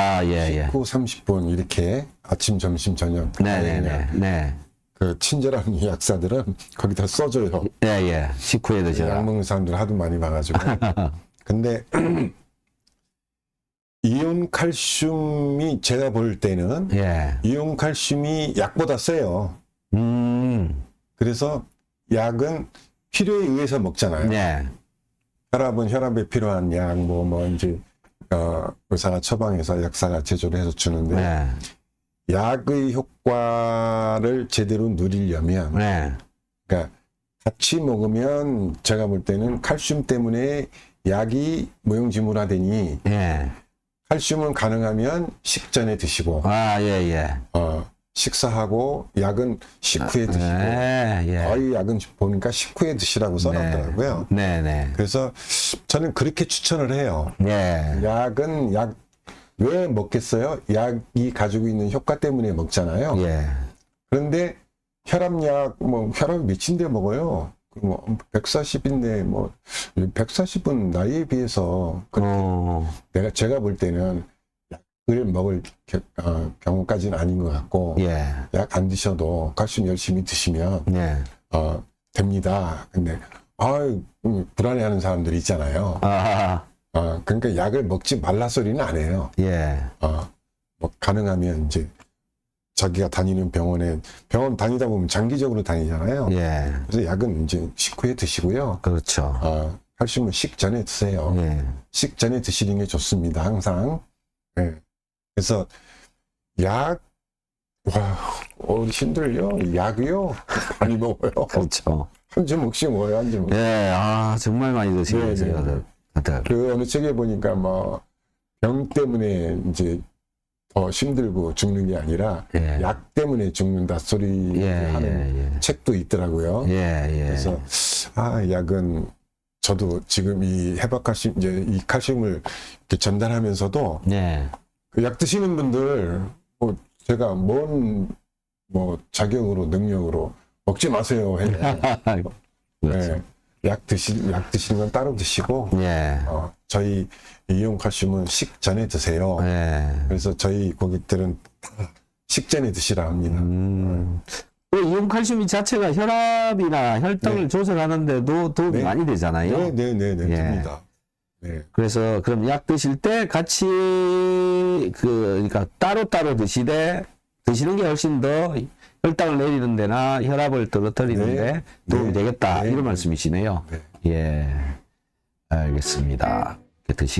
아, 예, 예. 9, 30분 이렇게 아침, 점심, 저녁 네 네 네. 네. 그 친절한 약사들은 거기다 써줘요. 예, 예. 식후에 약 드셔라. 먹는 사람들 하도 많이 봐가지고. 근데 이온 칼슘이 제가 볼 때는 예. 이온 칼슘이 약보다 세요. 음. 그래서 약은 필요에 의해서 먹잖아요. 네. 혈압은 혈압에 필요한 약, 뭐, 뭐, 이제, 어, 의사가 처방해서 약사가 제조를 해서 주는데, 네. 약의 효과를 제대로 누리려면, 네. 그러니까 같이 먹으면 제가 볼 때는 칼슘 때문에 약이 무용지물화되니, 예. 칼슘은 가능하면 식전에 드시고, 아, 예, 예. 어, 식사하고 약은 식후에 드시고, 네, 예. 거의 약은 보니까 식후에 드시라고 써놨더라고요. 네, 네. 그래서 저는 그렇게 추천을 해요. 네. 약은 약 왜 먹겠어요? 약이 가지고 있는 효과 때문에 먹잖아요. 예. 그런데 혈압약 뭐 혈압 몇인데 먹어요. 뭐 140인데 뭐 140은 나이에 비해서 그 어, 내가 제가 볼 때는 약 을 먹을 겨- 어, 경우까지는 아닌 것 같고 예. 약 안 드셔도 칼슘 열심히 드시면 네. 어, 됩니다. 근데 아유 음, 불안해하는 사람들이 있잖아요. 아, 어, 그러니까 약을 먹지 말라 소리는 안 해요. 예. 어, 뭐 가능하면 이제 자기가 다니는 병원에 병원 다니다 보면 장기적으로 다니잖아요. 예. 그래서 약은 이제 식후에 드시고요. 그렇죠. 어, 칼슘은 식전에 드세요. 예. 식전에 드시는 게 좋습니다. 항상. 예. 그래서 약, 와, 어르신들요, 약이요, 많이 먹어요. 그렇죠. 한 주먹씩 먹어요, 한 주먹. 예. 아, 정말 많이 네, 드시겠어요. 네. 다들. 그 어느 책에 보니까 뭐, 병 때문에 이제 더 힘들고 죽는 게 아니라, 예. 약 때문에 죽는다 소리 예, 하는 예, 예. 책도 있더라고요. 예, 예. 그래서 아 약은 저도 지금 이 해박칼슘 이제 이 칼슘을 이렇게 전달하면서도 예. 그 약 드시는 분들 뭐 제가 뭔 뭐 자격으로 능력으로 먹지 마세요 했는데 그렇죠. 네, 약 드시 약 드시는 건 따로 드시고 예. 어, 저희 이온 칼슘은 식전에 드세요. 예. 그래서 저희 고객들은 다 식전에 드시라 합니다. 음. 그 이온 칼슘이 자체가 혈압이나 혈당을 네. 조절하는데도 도움이 네. 많이 되잖아요. 네, 네, 네, 네, 예. 됩니다. 네, 그래서 그럼 약 드실 때 같이 그 그러니까 따로 따로 드시되 드시는 게 훨씬 더 혈당을 내리는 데나 혈압을 떨어뜨리는데 네. 도움이 네. 되겠다 네. 이런 말씀이시네요. 네. 예. 알겠습니다. 드시고